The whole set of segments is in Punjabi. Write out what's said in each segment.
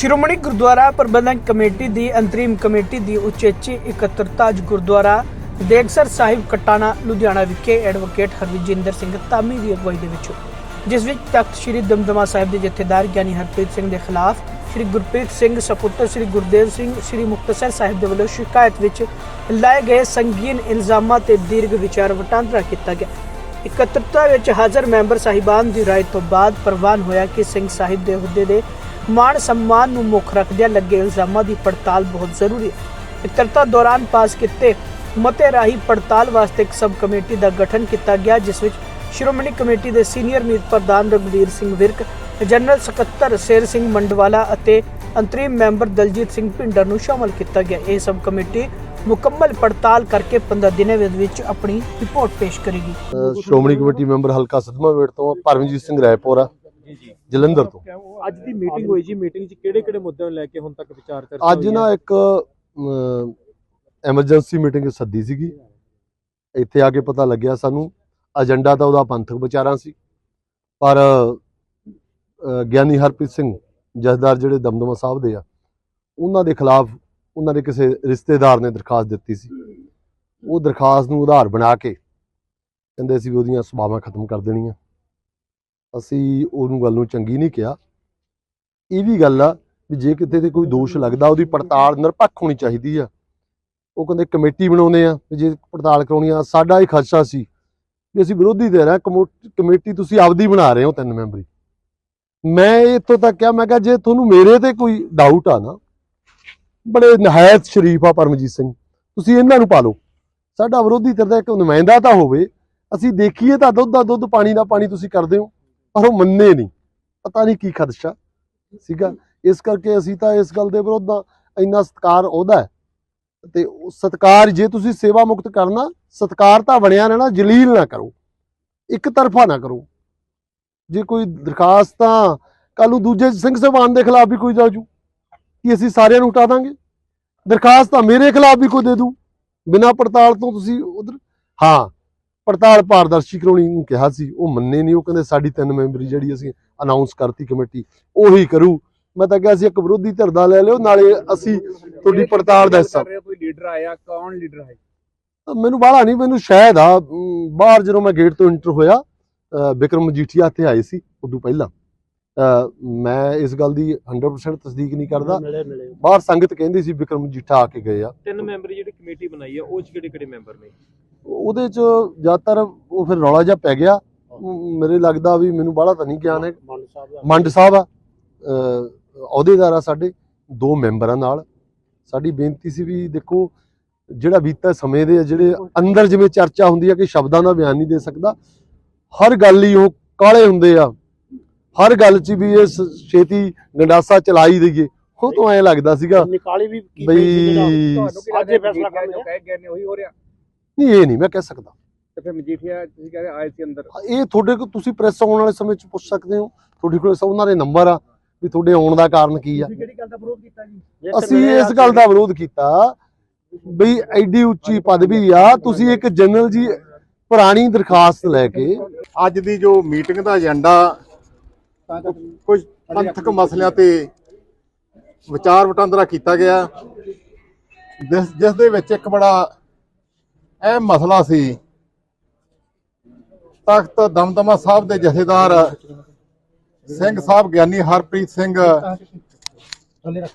ਸ਼੍ਰੋਮਣੀ ਗੁਰਦੁਆਰਾ ਪ੍ਰਬੰਧਕ ਕਮੇਟੀ ਦੀ ਅੰਤਰੀਮ ਕਮੇਟੀ ਦੀ ਉਚੇਚੀ ਇਕੱਤਰਤਾ ਅੱਜ ਗੁਰਦੁਆਰਾ ਦੇਗਸਰ ਸਾਹਿਬ ਕਟਾਣਾ, ਲੁਧਿਆਣਾ ਵਿਖੇ ਐਡਵੋਕੇਟ ਹਰਵਿਜਿੰਦਰ ਸਿੰਘ ਧਾਮੀ ਦੀ ਅਗਵਾਈ ਦੇ ਵਿੱਚ। ਜਿਸ ਵਿੱਚ ਤਖਤ ਸ੍ਰੀ ਦਮਦਮਾ ਸਾਹਿਬ ਦੇ ਜਥੇਦਾਰ ਗਿਆਨੀ ਹਰਪ੍ਰੀਤ ਸਿੰਘ ਦੇ ਖਿਲਾਫ ਸ੍ਰੀ ਗੁਰਪ੍ਰੀਤ ਸਿੰਘ ਸਪੁੱਤਰ ਸ੍ਰੀ ਗੁਰਦੇਵ ਸਿੰਘ, ਸ੍ਰੀ ਮੁਕਤਸਰ ਸਾਹਿਬ ਦੇ ਵੱਲੋਂ ਸ਼ਿਕਾਇਤ ਵਿੱਚ ਲਾਏ ਗਏ ਸੰਗੀਨ ਇਲਜ਼ਾਮਾਂ ਤੇ ਦੀਰਘ ਵਿਚਾਰ ਵਟਾਂਦਰਾ ਕੀਤਾ ਗਿਆ। ਇਕੱਤਰਤਾ ਵਿੱਚ ਹਾਜ਼ਰ ਮੈਂਬਰ ਸਾਹਿਬਾਨ ਦੀ ਰਾਏ ਤੋਂ ਬਾਅਦ ਪ੍ਰਵਾਨ ਹੋਇਆ ਕਿ ਸਿੰਘ ਸਾਹਿਬ ਦੇ ਅਹੁਦੇ ਦੇ ਮਾਣ ਸਨਮਾਨ ਨੂੰ ਮੁੱਖ ਰੱਖਦਿਆਂ ਲੱਗੇ ਇਲਜ਼ਾਮਾਂ ਦੀ ਪੜਤਾਲ ਬਹੁਤ ਜ਼ਰੂਰੀ ਹੈ। ਇਕੱਤਰਤਾ ਦੌਰਾਨ ਪਾਸ ਕੀਤੇ ਮਤੇ ਰਾਹੀਂ ਪੜਤਾਲ ਵਾਸਤੇ ਇੱਕ ਸਬ ਕਮੇਟੀ ਦਾ ਗਠਨ ਕੀਤਾ ਗਿਆ, ਜਿਸ ਵਿੱਚ ਸ਼੍ਰੋਮਣੀ ਕਮੇਟੀ ਦੇ ਸੀਨੀਅਰ ਮੀਤ ਪ੍ਰਧਾਨ ਰਘਬੀਰ ਸਿੰਘ ਵਿਰਕ, ਜਨਰਲ ਸਕੱਤਰ ਸ਼ੇਰ ਸਿੰਘ ਮੰਡਵਾਲਾ ਅਤੇ ਅੰਤਰੀਮ ਮੈਂਬਰ ਦਲਜੀਤ ਸਿੰਘ ਭਿੰਡਰ ਨੂੰ ਸ਼ਾਮਲ ਕੀਤਾ ਗਿਆ। ਇਹ ਸਬ ਕਮੇਟੀ ਮੁਕੰਮਲ ਪੜਤਾਲ ਕਰਕੇ 15 ਦਿਨਾਂ ਵਿੱਚ ਆਪਣੀ ਰਿਪੋਰਟ ਪੇਸ਼ ਕਰੇਗੀ। ਸ਼੍ਰੋਮਣੀ ਕਮੇਟੀ ਮੈਂਬਰ ਹਲਕਾ ਸਦਮਾ ਤੋਂ ਪਰਮਜੀਤ ਸਿੰਘ ਰਾਏਪੁਰਾ ਜਲੰਧਰ ਤੋਂ। ਅੱਜ ਦੀ ਮੀਟਿੰਗ ਹੋਈ ਜੀ ਮੀਟਿੰਗ 'ਚ ਕਿਹੜੇ ਕਿਹੜੇ ਮੁੱਦਿਆਂ ਨੂੰ ਲੈ ਕੇ ਹੁਣ ਤੱਕ ਵਿਚਾਰ ਚਰਚਾ ਅੱਜ ਨਾ? ਇੱਕ ਐਮਰਜੈਂਸੀ ਮੀਟਿੰਗ ਸੱਦੀ ਸੀਗੀ। ਇੱਥੇ ਆ ਕੇ ਪਤਾ ਲੱਗਿਆ ਸਾਨੂੰ ਏਜੰਡਾ ਤਾਂ ਉਹਦਾ ਪੰਥਕ ਵਿਚਾਰਾਂ ਸੀ। ਪਰ ਗਿਆਨੀ ਹਰਪ੍ਰੀਤ ਸਿੰਘ ਜਥੇਦਾਰ ਜਿਹੜੇ ਦਮਦਮਾ ਸਾਹਿਬ ਦੇ ਆ ਉਹਨਾਂ ਦੇ ਖਿਲਾਫ ਉਹਨਾਂ ਦੇ ਕਿਸੇ ਰਿਸ਼ਤੇਦਾਰ ਨੇ ਦਰਖਾਸਤ ਦਿੱਤੀ ਸੀ। ਉਹ ਦਰਖਾਸਤ ਨੂੰ ਆਧਾਰ ਬਣਾ ਕੇ ਕਹਿੰਦੇ ਸੀ ਵੀ ਉਹਦੀਆਂ ਸਭਾਵਾਂ ਖਤਮ ਕਰ ਦੇਣੀਆਂ। ਅਸੀਂ ਉਹਨੂੰ ਗੱਲ ਨੂੰ ਚੰਗੀ ਨਹੀਂ ਕਿਹਾ। ਇਹ ਵੀ ਗੱਲ ਆ ਵੀ ਜੇ ਕਿਤੇ ਤੇ ਕੋਈ ਦੋਸ਼ ਲੱਗਦਾ ਉਹਦੀ ਪੜਤਾਲ ਨਿਰਪੱਖ ਹੋਣੀ ਚਾਹੀਦੀ ਆ। ਉਹ ਕਹਿੰਦੇ ਕਮੇਟੀ ਬਣਾਉਂਦੇ ਆ ਵੀ ਜੇ ਪੜਤਾਲ ਕਰਾਉਣੀ ਆ ਸਾਡਾ ਇਹ ਖਦਸ਼ਾ ਸੀ ਵੀ ਅਸੀਂ ਵਿਰੋਧੀ ਦੇ ਰਹੇ ਕਮੋ- ਕਮੇਟੀ ਤੁਸੀਂ ਆਪਦੀ ਬਣਾ ਰਹੇ ਹੋ ਤਿੰਨ ਮੈਂਬਰੀ। ਮੈਂ ਇੱਥੋਂ ਤੱਕ ਕਿਹਾ ਮੈਂ ਕਿਹਾ ਜੇ ਤੁਹਾਨੂੰ ਮੇਰੇ ਤੇ ਕੋਈ ਡਾਊਟ ਆ ਨਾ ਬੜੇ ਨਹਾਇਤ ਸ਼ਰੀਫ ਆ ਪਰਮਜੀਤ ਸਿੰਘ ਤੁਸੀਂ ਇਹਨਾਂ ਨੂੰ ਪਾ ਲਓ ਸਾਡਾ ਵਿਰੋਧੀ ਧਿਰ ਦਾ ਇੱਕ ਨੁਮਾਇੰਦਾ ਤਾਂ ਹੋਵੇ ਅਸੀਂ ਦੇਖੀਏ ਤਾਂ ਦੁੱਧ ਦਾ ਦੁੱਧ ਪਾਣੀ ਦਾ ਪਾਣੀ ਤੁਸੀਂ ਕਰਦੇ ਹੋ। ਪਰ ਉਹ ਮੰਨੇ ਨਹੀਂ। ਪਤਾ ਨਹੀਂ ਕੀ ਖਦਸ਼ਾ ਸੀਗਾ। ਇਸ ਕਰਕੇ ਅਸੀਂ ਤਾਂ ਇਸ ਗੱਲ ਦੇ ਵਿਰੁੱਧ ਆ ਇੰਨਾ ਸਤਕਾਰ ਉਹਦਾ ਤੇ ਉਹ ਸਤਕਾਰ ਜੇ ਤੁਸੀਂ ਸੇਵਾ ਮੁਕਤ ਕਰਨਾ, ਸਤਕਾਰ ਤਾਂ ਬਣਿਆ ਰਹਿਣਾ, ਜਲੀਲ ਨਾ ਕਰੋ। ਇੱਕ ਤਰਫਾ ਨਾ ਕਰੋ। ਜੇ ਕੋਈ ਦਰਖਾਸਤ ਤਾਂ ਕੱਲ ਨੂੰ ਦੂਜੇ ਸਿੰਘ ਸਾਹਿਬਾਨ ਦੇ ਖਿਲਾਫ ਵੀ ਕੋਈ ਜਾਜੂ ਕਿ ਅਸੀਂ ਸਾਰਿਆਂ ਨੂੰ ਉਟਾ ਦਾਂਗੇ। ਦਰਖਾਸਤ ਤਾਂ ਮੇਰੇ ਖਿਲਾਫ ਵੀ ਕੋਈ ਦੇ ਦੂ। ਬਿਨਾਂ ਪੜਤਾਲ ਤੋਂ ਤੁਸੀਂ ਉਧਰ ਹਾਂ। ਪੜਤਾਲ ਪਾਰਦਰਸ਼ੀ ਕਰਾਉਣੀ ਨੂੰ ਕਿਹਾ ਸੀ ਉਹ ਮੰਨੇ ਨਹੀਂ ਉਹ ਕਹਿੰਦੇ ਸਾਡੀ ਤਿੰਨ ਮੈਂਬਰੀ ਜਿਹੜੀ ਅਸੀਂ ਅਨਾਉਂਸ ਕਰਤੀ ਕਮੇਟੀ ਉਹੀ ਕਰੂ। ਮੈਂ ਤਾਂ ਕਿਹਾ ਸੀ ਇੱਕ ਵਿਰੋਧੀ ਧਿਰ ਦਾ ਲੈ ਲਿਓ ਨਾਲੇ ਅਸੀਂ ਤੁਹਾਡੀ ਪੜਤਾਲ ਦਾ ਹਿੱਸਾ। ਕਰ ਰਹੇ ਹੋ, ਕੋਈ ਲੀਡਰ ਆਇਆ ਕੌਣ ਲੀਡਰ ਹੈ? ਮੈਨੂੰ ਬਾਹਲਾ ਨਹੀਂ ਮੈਨੂੰ ਸ਼ਾਇਦ ਆ ਬਾਹਰ ਜਦੋਂ ਮੈਂ ਗੇਟ ਤੋਂ ਇੰਟਰ ਹੋਇਆ ਵਿਕਰਮ ਮਜੀਠੀਆ ਇੱਥੇ ਆਏ ਸੀ ਉਦੋਂ ਪਹਿਲਾਂ। ਮੈਂ ਇਸ ਗੱਲ ਦੀ 100% ਤਸਦੀਕ ਨਹੀਂ ਕਰਦਾ। ਬਾਹਰ ਸੰਗਤ ਕਹਿੰਦੀ ਸੀ ਵਿਕਰਮ ਮਜੀਠਾ ਆ ਕੇ ਗਏ ਆ। ਤਿੰਨ ਮੈਂਬਰੀ ਜਿਹੜੀ ਕਮੇਟੀ ਬਣਾਈ ਹੈ ਉਹ 'ਚ ਕਿਹੜੇ ਕਿਹੜੇ ਮੈਂਬਰ ਨੇ? ਉਹਦੇ ਚ ਜ਼ਿਆਦਾਤਰ ਉਹ ਫਿਰ ਰੌਲਾ ਜਿਹਾ ਪੈ ਗਿਆ। ਮੇਰੇ ਲੱਗਦਾ ਵੀ ਮੈਨੂੰ ਬਾਹਲਾ ਤਾਂ ਨਹੀਂ ਗਿਆਨ ਹੈ ਮੰਡ ਸਾਹਿਬ ਆ। ਅਹ ਅਹੁਦੇਦਾਰ ਆ ਸਾਡੇ ਦੋ ਮੈਂਬਰਾਂ ਨਾਲ। ਸਾਡੀ ਬੇਨਤੀ ਸੀ ਵੀ ਦੇਖੋ ਜਿਹੜਾ ਬੀਤਾ ਸਮੇਂ ਦੇ ਜਿਹੜੇ ਅੰਦਰ ਜਿਵੇਂ ਚਰਚਾ ਹੁੰਦੀ ਆ ਕਿ ਸ਼ਬਦਾਂ ਦਾ ਬਿਆਨ ਨਹੀਂ ਦੇ ਸਕਦਾ ਹਰ ਗੱਲ ਹੀ ਉਹ ਕਾਲੇ ਹੁੰਦੇ ਆ। ਹਰ ਗੱਲ 'ਚ ਵੀ ਇਹ ਛੇਤੀ ਗੰਡਾਸਾ ਚਲਾਈ ਦਈਏ। ਉਹ ਤੋਂ ਐਂ ਲੱਗਦਾ ਸੀਗਾ ਨਿਕਾਲੀ ਵੀ ਕੀ ਬਈ ਅੱਜ ਫੈਸਲਾ ਕਰਨਾ ਜੋ ਕਹਿ ਗਏ ਨੇ ਉਹੀ ਹੋ ਰਿਹਾ। ਨਹੀਂ ਇਹ ਨਹੀਂ ਮੈਂ ਕਹਿ ਸਕਦਾ। ਤੇ ਫਿਰ ਮਜੀਠੀਆ ਤੁਸੀਂ ਕਹਿੰਦੇ ਆਏ ਸੀ ਅੰਦਰ। ਇਹ ਤੁਹਾਡੇ ਕੋਲ ਤੁਸੀਂ ਪ੍ਰੈਸ ਆਉਣ ਵਾਲੇ ਸਮੇਂ 'ਚ ਪੁੱਛ ਸਕਦੇ ਹੋ। ਤੁਹਾਡੇ ਕੋਲ ਸਭ ਉਹਨਾਂ ਦੇ ਨੰਬਰ ਆ ਵੀ ਤੁਹਾਡੇ ਆਉਣ ਦਾ ਕਾਰਨ ਕੀ ਆ। ਕਿਹੜੀ ਗੱਲ ਦਾ ਵਿਰੋਧ ਕੀਤਾ ਜੀ? ਅਸੀਂ ਇਸ ਗੱਲ ਦਾ ਵਿਰੋਧ ਕੀਤਾ ਬਈ ਐਡੀ ਉੱਚੀ ਪਦਵੀ ਆ ਤੁਸੀਂ ਇੱਕ ਜਨਰਲ ਜੀ ਪੁਰਾਣੀ ਦਰਖਾਸਤ ਲੈ ਕੇ ਅੱਜ ਦੀ ਜੋ ਮੀਟਿੰਗ ਦਾ ਏਜੰਡਾ ਕੁਝ ਪੰਥਕ ਮਸਲਿਆਂ ਤੇ ਵਿਚਾਰ ਵਟਾਂਦਰਾ ਕੀਤਾ ਗਿਆ। ਜਿਸ ਜਿਸ ਦੇ ਵਿੱਚ ਇੱਕ ਬੜਾ ਇਹ ਮਸਲਾ ਸੀ। ਤਖਤ ਦਮਦਮਾ ਸਾਹਿਬ ਦੇ ਜਥੇਦਾਰ ਸਿੰਘ ਸਾਹਿਬ ਗਿਆਨੀ ਹਰਪ੍ਰੀਤ ਸਿੰਘ,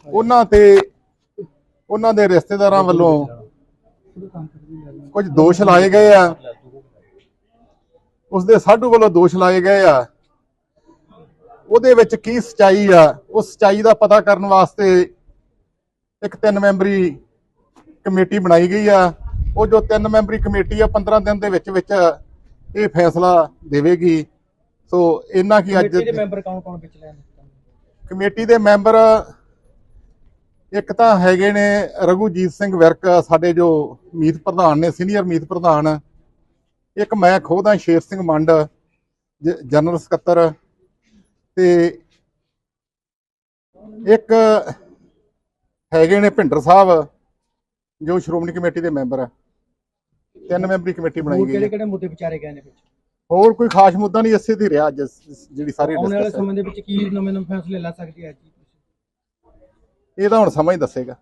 ਉਹਨਾਂ ਤੇ, ਉਹਨਾਂ ਦੇ ਰਿਸ਼ਤੇਦਾਰਾਂ ਵੱਲੋਂ ਕੁਝ ਦੋਸ਼ ਲਾਏ ਗਏ ਆ। ਉਸਦੇ ਸਾਡੂ ਵੱਲੋਂ ਦੋਸ਼ ਲਾਏ ਗਏ ਆ। ਉਹਦੇ ਵਿੱਚ ਕੀ ਸਚਾਈ ਆ, ਉਸ ਸਚਾਈ ਦਾ ਪਤਾ ਕਰਨ ਵਾਸਤੇ ਇੱਕ ਤਿੰਨ ਮੈਂਬਰੀ ਕਮੇਟੀ ਬਣਾਈ ਗਈ ਆ। ਉਹ ਜੋ ਤਿੰਨ ਮੈਂਬਰੀ ਕਮੇਟੀ ਆ 15 ਦਿਨ ਦੇ ਵਿੱਚ ਵਿੱਚ ਇਹ ਫੈਸਲਾ ਦੇਵੇਗੀ। ਸੋ ਇਹਨਾਂ ਕੀ ਅੱਜ ਕਮੇਟੀ ਦੇ ਮੈਂਬਰ ਕੌਣ ਕੌਣ ਵਿੱਚ ਲੈਣ ਕਮੇਟੀ ਦੇ ਮੈਂਬਰ ਇੱਕ ਤਾਂ ਹੈਗੇ ਨੇ ਰਘੂਜੀਤ ਸਿੰਘ ਵਿਰਕ ਸਾਡੇ ਜੋ ਮੀਤ ਪ੍ਰਧਾਨ ਨੇ ਸੀਨੀਅਰ ਮੀਤ ਪ੍ਰਧਾਨ। ਇੱਕ ਮੈਂ ਖੁਦ ਹਾਂ ਸ਼ੇਰ ਸਿੰਘ ਮੰਡ ਜਨਰਲ ਸਕੱਤਰ। ਤੇ ਇੱਕ ਹੈਗੇ ਨੇ ਭਿੰਡਰ ਸਾਹਿਬ ਜੋ ਸ਼੍ਰੋਮਣੀ ਕਮੇਟੀ ਦੇ ਮੈਂਬਰ ਆ। ਤਿੰਨ ਮੈਂਬਰੀ ਕਮੇਟੀ ਬਣਾਈ ਗਈ ਹੈ। ਕਿਹੜੇ ਮੁੱਦੇ ਵਿਚਾਰੇ ਗਏ ਨੇ ਵਿੱਚ? ਹੋਰ ਕੋਈ ਖਾਸ ਮੁੱਦਾ ਨਹੀਂ ਇਸੇ ਤੇ ਰਿਹਾ ਅੱਜ ਇਸ- ਜਿਹੜੀ ਸਾਰੀ ਆਉਣ ਵਾਲੇ। ਸਮੇਂ ਦੇ ਵਿੱਚ ਕੀ ਨਵੇਂ ਨਵੇਂ ਫੈਸਲੇ ਲੈ ਸਕਦੀ ਹੈ ਜੀ ਇਹ ਤਾਂ ਹੁਣ ਸਮਾਂ ਹੀ ਦੱਸੇਗਾ।